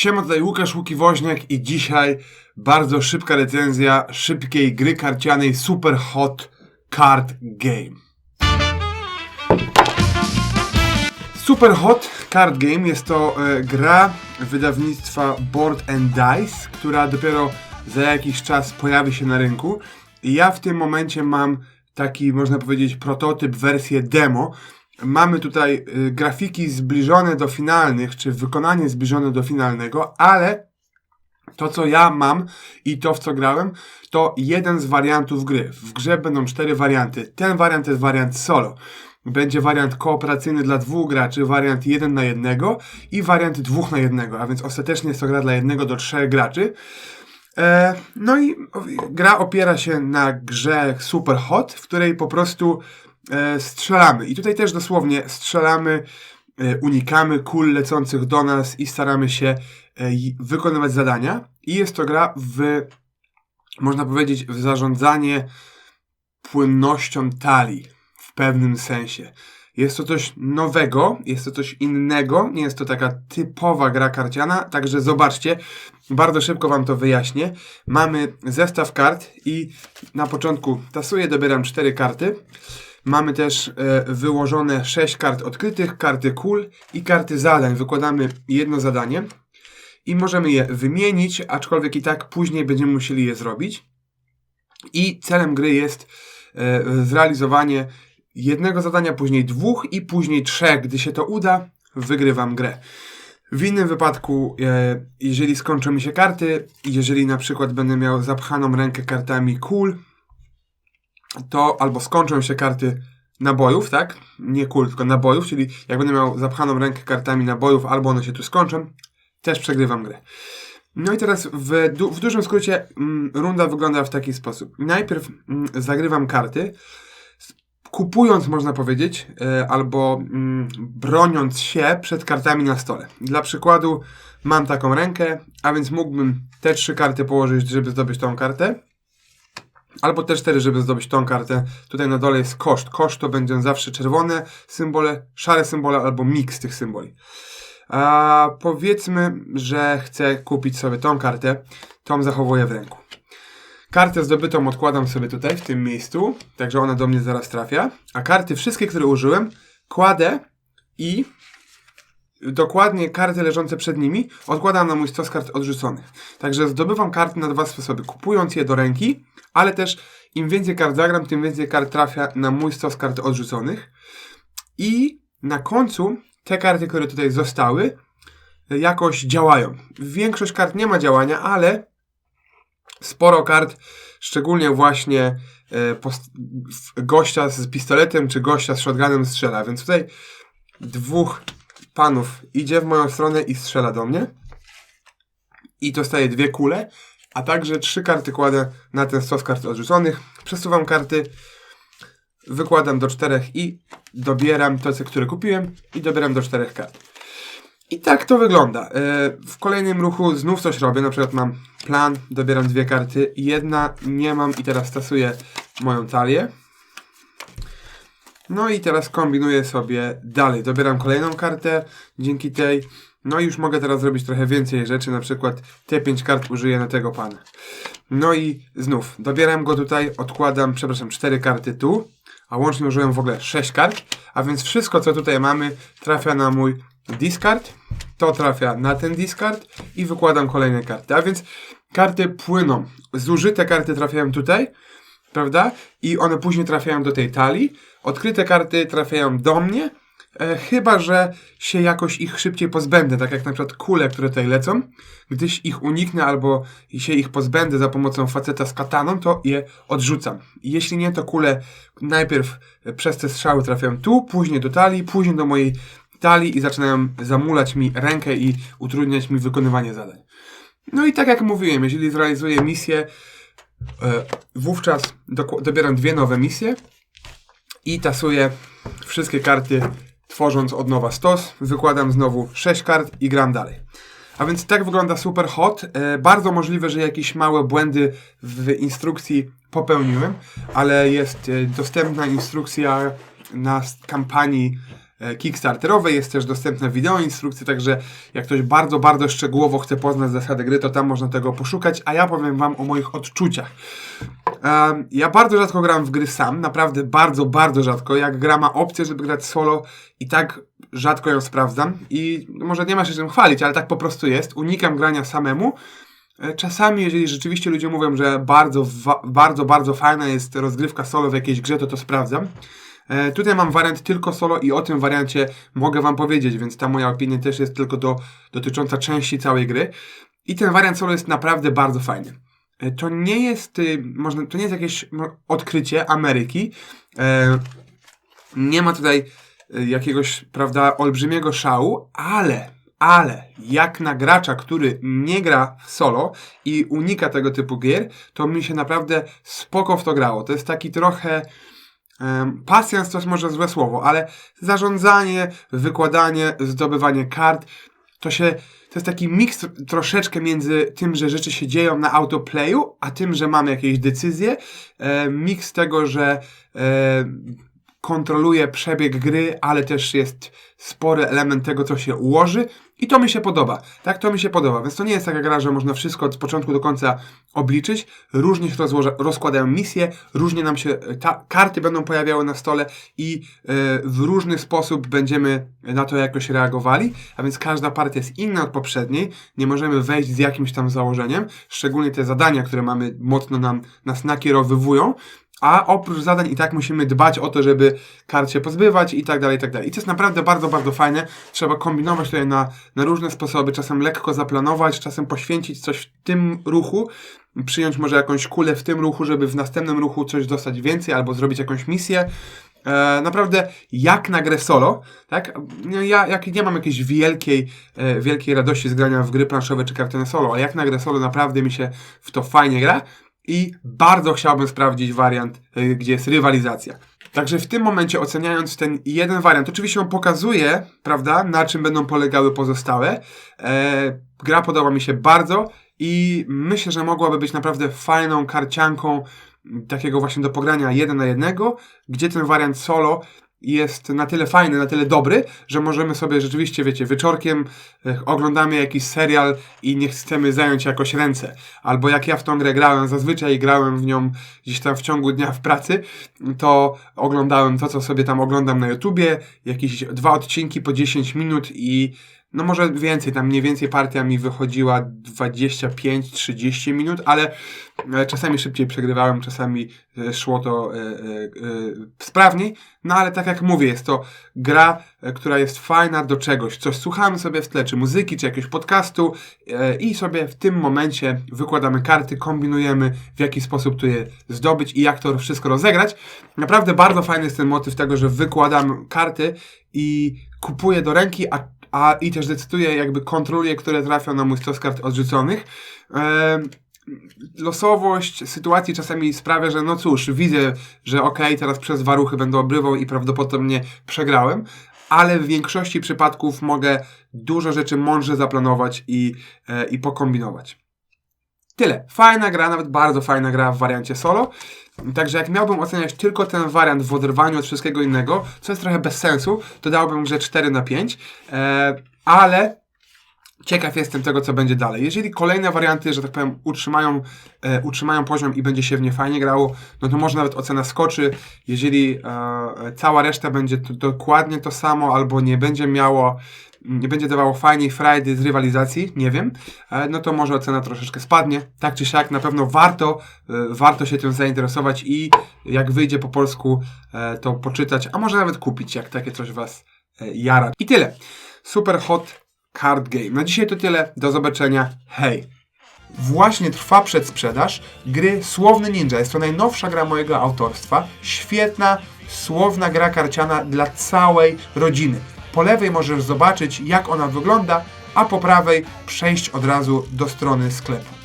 Siema, tutaj Łukasz Łukiwoźniak i dzisiaj bardzo szybka recenzja szybkiej gry karcianej Super Hot Card Game. Super Hot Card Game jest to e, gra wydawnictwa Board and Dice, która dopiero za jakiś czas pojawi się na rynku. I ja w tym momencie mam taki, można powiedzieć, prototyp, wersję demo. Mamy tutaj y, grafiki zbliżone do finalnych, czy wykonanie zbliżone do finalnego, ale to, co ja mam i to, w co grałem, to jeden z wariantów gry. W grze będą cztery warianty. Ten wariant jest wariant solo. Będzie wariant kooperacyjny dla dwóch graczy, wariant jeden na jednego i wariant dwóch na jednego, a więc ostatecznie jest to gra dla jednego do trzech graczy. E, no i gra opiera się na grze Super Hot, w której po prostu strzelamy. I tutaj też dosłownie strzelamy, e, unikamy kul lecących do nas i staramy się e, wykonywać zadania. I jest to gra w, można powiedzieć, w zarządzanie płynnością talii w pewnym sensie. Jest to coś nowego, jest to coś innego, nie jest to taka typowa gra karciana, także zobaczcie, bardzo szybko Wam to wyjaśnię. Mamy zestaw kart i na początku tasuję, dobieram cztery karty. Mamy też e, wyłożone sześć kart odkrytych, karty kul i karty zadań. Wykładamy jedno zadanie i możemy je wymienić, aczkolwiek i tak później będziemy musieli je zrobić. I celem gry jest e, zrealizowanie jednego zadania, później dwóch i później trzech. Gdy się to uda, wygrywam grę. W innym wypadku, e, jeżeli skończą mi się karty, jeżeli na przykład będę miał zapchaną rękę kartami kul, to albo skończą się karty nabojów, tak? Nie kul, tylko nabojów, czyli jak będę miał zapchaną rękę kartami nabojów, albo one się tu skończą, też przegrywam grę. No i teraz w, du- w dużym skrócie mm, runda wygląda w taki sposób. Najpierw mm, zagrywam karty, kupując, można powiedzieć, e, albo mm, broniąc się przed kartami na stole. Dla przykładu mam taką rękę, a więc mógłbym te trzy karty położyć, żeby zdobyć tą kartę. Albo te cztery, żeby zdobyć tą kartę. Tutaj na dole jest koszt. Koszt to będą zawsze czerwone symbole, szare symbole albo miks tych symboli. A powiedzmy, że chcę kupić sobie tą kartę, tą zachowuję w ręku. Kartę zdobytą odkładam sobie tutaj, w tym miejscu, także ona do mnie zaraz trafia. A karty, wszystkie, które użyłem, kładę i dokładnie karty leżące przed nimi odkładam na mój stos kart odrzuconych. Także zdobywam karty na dwa sposoby, kupując je do ręki, ale też im więcej kart zagram, tym więcej kart trafia na mój stos kart odrzuconych. I na końcu te karty, które tutaj zostały, jakoś działają. Większość kart nie ma działania, ale sporo kart, szczególnie właśnie e, gościa z pistoletem czy gościa z shotgunem strzela. Więc tutaj dwóch panów idzie w moją stronę i strzela do mnie. I dostaje dwie kule, a także trzy karty kładę na ten stos kart odrzuconych. Przesuwam karty, wykładam do czterech i dobieram to, które kupiłem i dobieram do czterech kart. I tak to wygląda. E, W kolejnym ruchu znów coś robię, na przykład mam plan, dobieram dwie karty, jedna nie mam i teraz stasuję moją talię. No i teraz kombinuję sobie dalej. Dobieram kolejną kartę dzięki tej. No i już mogę teraz zrobić trochę więcej rzeczy, na przykład te pięć kart użyję na tego pana. No i znów, dobieram go tutaj, odkładam, przepraszam, cztery karty tu, a łącznie użyłem w ogóle sześć kart, a więc wszystko, co tutaj mamy, trafia na mój discard, to trafia na ten discard i wykładam kolejne karty. A więc karty płyną. Zużyte karty trafiają tutaj, prawda? I one później trafiają do tej talii. Odkryte karty trafiają do mnie, e, chyba że się jakoś ich szybciej pozbędę, tak jak na przykład kule, które tutaj lecą. Gdyś ich uniknę albo się ich pozbędę za pomocą faceta z kataną, to je odrzucam. Jeśli nie, to kule najpierw przez te strzały trafiają tu, później do talii, później do mojej talii i zaczynają zamulać mi rękę i utrudniać mi wykonywanie zadań. No i tak jak mówiłem, jeżeli zrealizuję misję, wówczas doku- dobieram dwie nowe misje i tasuję wszystkie karty, tworząc od nowa stos. Wykładam znowu 6 kart i gram dalej. A więc tak wygląda Super Hot. E, bardzo możliwe, że jakieś małe błędy w instrukcji popełniłem, ale jest e, dostępna instrukcja na kampanii e, kickstarterowej, jest też dostępne wideo instrukcje, także jak ktoś bardzo, bardzo szczegółowo chce poznać zasady gry, to tam można tego poszukać, a ja powiem Wam o moich odczuciach. Ja bardzo rzadko gram w gry sam, naprawdę bardzo, bardzo rzadko. Jak gra ma opcję, żeby grać solo i tak rzadko ją sprawdzam i może nie ma się czym chwalić, ale tak po prostu jest. Unikam grania samemu. E, Czasami, jeżeli rzeczywiście ludzie mówią, że bardzo, bardzo, bardzo fajna jest rozgrywka solo w jakiejś grze, to to sprawdzam. E, Tutaj mam wariant tylko solo i o tym wariancie mogę Wam powiedzieć, więc ta moja opinia też jest tylko do, dotycząca części całej gry. I ten wariant solo jest naprawdę bardzo fajny. E, To nie jest, y, można, to nie jest jakieś odkrycie Ameryki. E, Nie ma tutaj y, jakiegoś, prawda, olbrzymiego szału, ale, ale jak na gracza, który nie gra w solo i unika tego typu gier, to mi się naprawdę spoko w to grało. To jest taki trochę pasjans to jest może złe słowo, ale zarządzanie, wykładanie, zdobywanie kart, to się to jest taki miks troszeczkę między tym, że rzeczy się dzieją na autoplayu, a tym, że mamy jakieś decyzje. E, miks tego, że e, kontroluje przebieg gry, ale też jest spory element tego, co się ułoży i to mi się podoba. Tak, to mi się podoba. Więc to nie jest taka gra, że można wszystko od początku do końca obliczyć. Różnie się rozłoża, rozkładają misje, różnie nam się ta, karty będą pojawiały na stole i e, w różny sposób będziemy na to jakoś reagowali, a więc każda partia jest inna od poprzedniej. Nie możemy wejść z jakimś tam założeniem, szczególnie te zadania, które mamy, mocno nam, nas nakierowywują. A oprócz zadań i tak musimy dbać o to, żeby kart się pozbywać i tak dalej, i tak dalej. I to jest naprawdę bardzo, bardzo fajne. Trzeba kombinować tutaj na, na różne sposoby, czasem lekko zaplanować, czasem poświęcić coś w tym ruchu, przyjąć może jakąś kulę w tym ruchu, żeby w następnym ruchu coś dostać więcej albo zrobić jakąś misję. E, naprawdę jak na grę solo, tak? No Ja jak nie mam jakiejś wielkiej, e, wielkiej radości z grania w gry planszowe czy kartone solo, ale jak na grę solo naprawdę mi się w to fajnie gra i bardzo chciałbym sprawdzić wariant, y, gdzie jest rywalizacja. Także w tym momencie oceniając ten jeden wariant, oczywiście on pokazuje, prawda, na czym będą polegały pozostałe. E, gra podoba mi się bardzo i myślę, że mogłaby być naprawdę fajną karcianką takiego właśnie do pogrania jeden na jednego, gdzie ten wariant solo jest na tyle fajny, na tyle dobry, że możemy sobie rzeczywiście, wiecie, wieczorkiem e, oglądamy jakiś serial i nie chcemy zająć jakoś ręce. Albo jak ja w tą grę grałem, zazwyczaj grałem w nią gdzieś tam w ciągu dnia w pracy, to oglądałem to, co sobie tam oglądam na YouTubie, jakieś dwa odcinki po 10 minut i no może więcej, tam mniej więcej partia mi wychodziła 25-30 minut, ale e, czasami szybciej przegrywałem, czasami e, szło to e, sprawniej, no ale tak jak mówię, jest to gra, która jest fajna do czegoś, coś słuchamy sobie w tle, czy muzyki, czy jakiegoś podcastu i sobie w tym momencie wykładamy karty, kombinujemy w jaki sposób tu je zdobyć i jak to wszystko rozegrać. Naprawdę bardzo fajny jest ten motyw tego, że wykładam karty i kupuję do ręki, a a i też decyduję, jakby kontroluję, które trafią na mój stos kart odrzuconych. Em, losowość sytuacji czasami sprawia, że no cóż, widzę, że okej, teraz przez dwa ruchy będę obrywał i prawdopodobnie przegrałem, ale w większości przypadków mogę dużo rzeczy mądrze zaplanować i, e, i pokombinować. Tyle. Fajna gra, nawet bardzo fajna gra w wariancie solo. Także jak miałbym oceniać tylko ten wariant w oderwaniu od wszystkiego innego, co jest trochę bez sensu, to dałbym grze 4 na 5, e, ale ciekaw jestem tego, co będzie dalej. Jeżeli kolejne warianty, że tak powiem, utrzymają, e, utrzymają poziom i będzie się w nie fajnie grało, no to może nawet ocena skoczy. Jeżeli e, cała reszta będzie to, dokładnie to samo, albo nie będzie miało, będzie dawało fajnej frajdy z rywalizacji, nie wiem, no to może ocena troszeczkę spadnie. Tak czy siak, na pewno warto, e, warto się tym zainteresować i jak wyjdzie po polsku, e, to poczytać, a może nawet kupić, jak takie coś Was e, jara. I tyle. Super hot card game. Na dzisiaj to tyle. Do zobaczenia. Hej! Właśnie trwa przedsprzedaż gry Słowny Ninja. Jest to najnowsza gra mojego autorstwa. Świetna, słowna gra karciana dla całej rodziny. Po lewej możesz zobaczyć, jak ona wygląda, a po prawej przejść od razu do strony sklepu.